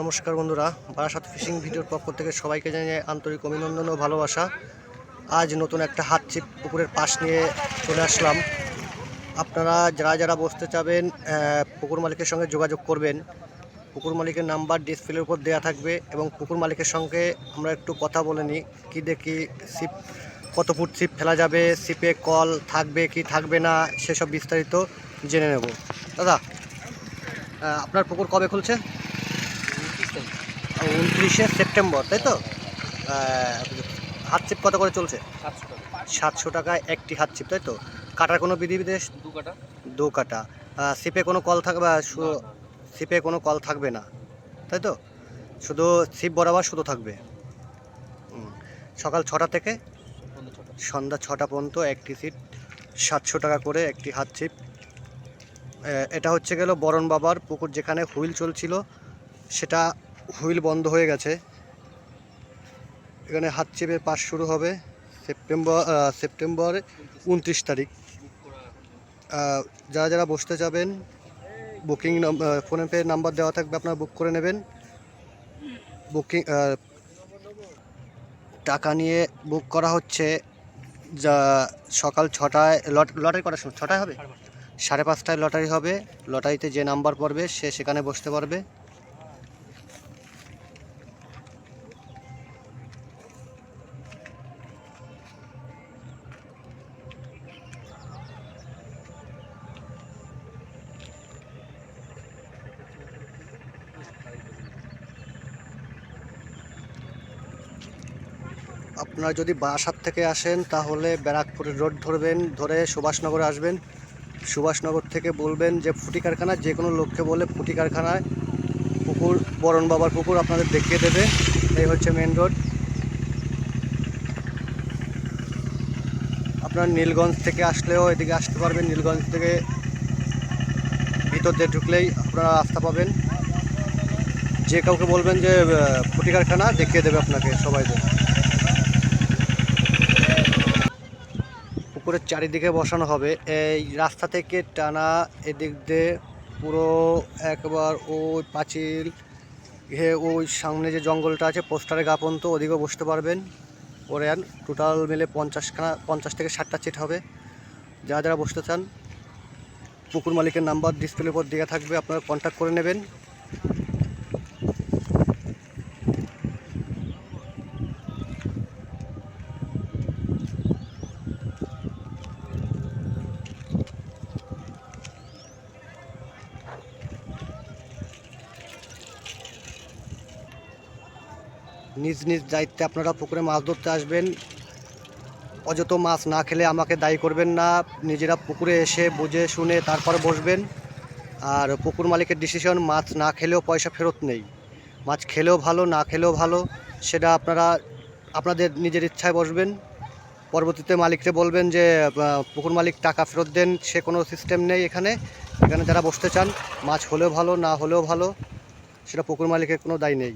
নমস্কার বন্ধুরা, বারাসাত ফিশিং ভিডিওর পক্ষ থেকে সবাইকে জানিয়ে আন্তরিক অভিনন্দন ও ভালোবাসা। আজ নতুন একটা হাত ছিপ পুকুরের পাশ নিয়ে চলে আসলাম। আপনারা যারা যারা বসতে চাবেন পুকুর মালিকের সঙ্গে যোগাযোগ করবেন, পুকুর মালিকের নাম্বার ডিসপ্লের উপর দেওয়া থাকবে এবং পুকুর মালিকের সঙ্গে আমরা একটু কথা বলে নিই, কী দেখি, ছিপ, কত ফুট ছিপ ফেলা যাবে, ছিপে কল থাকবে কি থাকবে না, সেসব বিস্তারিত জেনে নেব। দাদা আপনার পুকুর কবে খুলছে? উনত্রিশে সেপ্টেম্বর তাই তো? হাত ছিপ কত করে চলছে? সাতশো টাকায় একটি হাত ছিপ তাই তো? কাটার কোনো বিধি বিদেশ? দু কাটা। দু কাটা। ছিপে কোনো কল থাকবে বা সু- ছিপে কোনো কল থাকবে না তাই তো? শুধু ছিপ বরাবর শুধু থাকবে। সকাল ছটা থেকে সন্ধ্যা ছটা। পর্যন্ত একটি সিট সাতশো টাকা করে একটি হাত ছিপ। এটা হচ্ছে গেল বরণ বাবার পুকুর যেখানে হুইল চলছিল সেটা হুইল বন্ধ হয়ে গেছে। এখানে হাত চেপে পাস শুরু হবে সেপ্টেম্বর সেপ্টেম্বর উনত্রিশ তারিখ। যারা যারা বসতে যাবেন, বুকিং ফোনে পে নাম্বার দেওয়া থাকবে, আপনারা বুক করে নেবেন। বুকিং টাকা নিয়ে বুক করা হচ্ছে, যা সকাল ছটায়, লট, লটারি করার সময়? ছটায় হবে? সাড়ে পাঁচটায় লটারি হবে। লটারিতে যে নাম্বার পড়বে, সে সেখানে বসতে পারবে। আপনারা যদি বারাসাত থেকে আসেন, তাহলে ব্যারাকপুরের রোড ধরবেন, ধরে সুভাষনগরে আসবেন। সুভাষনগর থেকে বলবেন যে, ফুটি কারখানা, যে কোনো লোককে বলে ফুটি কারখানায় পুকুর, বরণ বাবার পুকুর আপনাদের দেখিয়ে দেবে। এই হচ্ছে মেন রোড আপনার নীলগঞ্জ থেকে আসলেও এদিকে আসতে পারবেন। নীলগঞ্জ থেকে ভিতর দিয়ে ঢুকলেই আপনারা রাস্তা পাবেন। যে কাউকে বলবেন যে, ফুটি কারখানা, দেখিয়ে দেবে আপনাকে সবাইকে। পুকুরের চারিদিকে বসানো হবে। এই রাস্তা থেকে টানা এদিক দিয়ে পুরো একবার ওই পাঁচিল ঘে ওই সামনে যে জঙ্গলটা আছে, পোস্টারে গা পর্যন্ত ওদিকেও বসতে পারবেন। ওরে টোটাল মিলে পঞ্চাশখানা, পঞ্চাশ থেকে ষাটটা চিট হবে। যারা যারা বসতে চান, পুকুর মালিকের নাম্বার ডিসপ্লের উপর দেওয়া থাকবে, আপনারা কন্ট্যাক্ট করে নেবেন। নিজ নিজ দায়িত্বে আপনারা পুকুরে মাছ ধরতে আসবেন। অযথ মাছ না খেলে আমাকে দায়ী করবেন না। নিজেরা পুকুরে এসে বুঝে শুনে তারপর বসবেন। আর পুকুর মালিকের ডিসিশন মাছ না খেলেও পয়সা ফেরত নেই। মাছ খেলেও ভালো, না খেলেও ভালো, সেটা আপনারা, আপনাদের নিজের ইচ্ছায় বসবেন। পরবর্তীতে মালিককে বলবেন যে পুকুর মালিক টাকা ফেরত দেন, সে কোনো সিস্টেম নেই এখানে। এখানে যারা বসতে চান, মাছ হলেও ভালো, না হলেও ভালো, সেটা পুকুর মালিকের কোনো দায় নেই।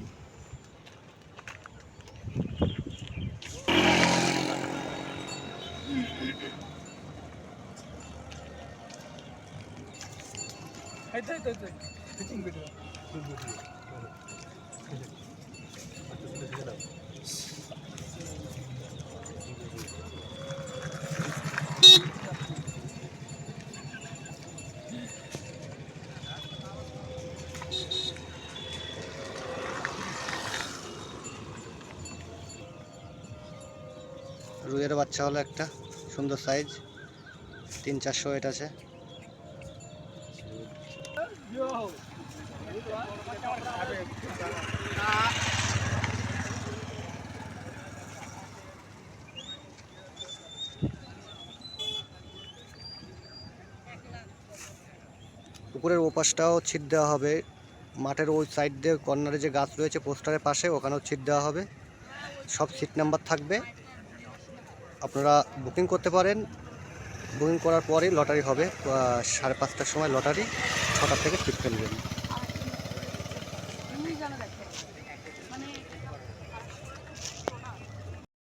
রুইয়ের বাচ্চা হলো একটা। সুন্দর সাইজ তিন চারশো ওয়েট আছে। পুকুরের ওপাশটাও ছিট দেওয়া হবে। মাঠের ওই সাইড দিয়ে কর্নারে যে গাছ রয়েছে পোস্টারের পাশে, ওখানেও ছিট দেওয়া হবে। সব সিট নাম্বার থাকবে। আপনারা বুকিং করতে পারেন। বুকিং করার পরেই লটারি হবে। সাড়ে পাঁচটার সময় লটারি ছটার থেকে ফিফটেন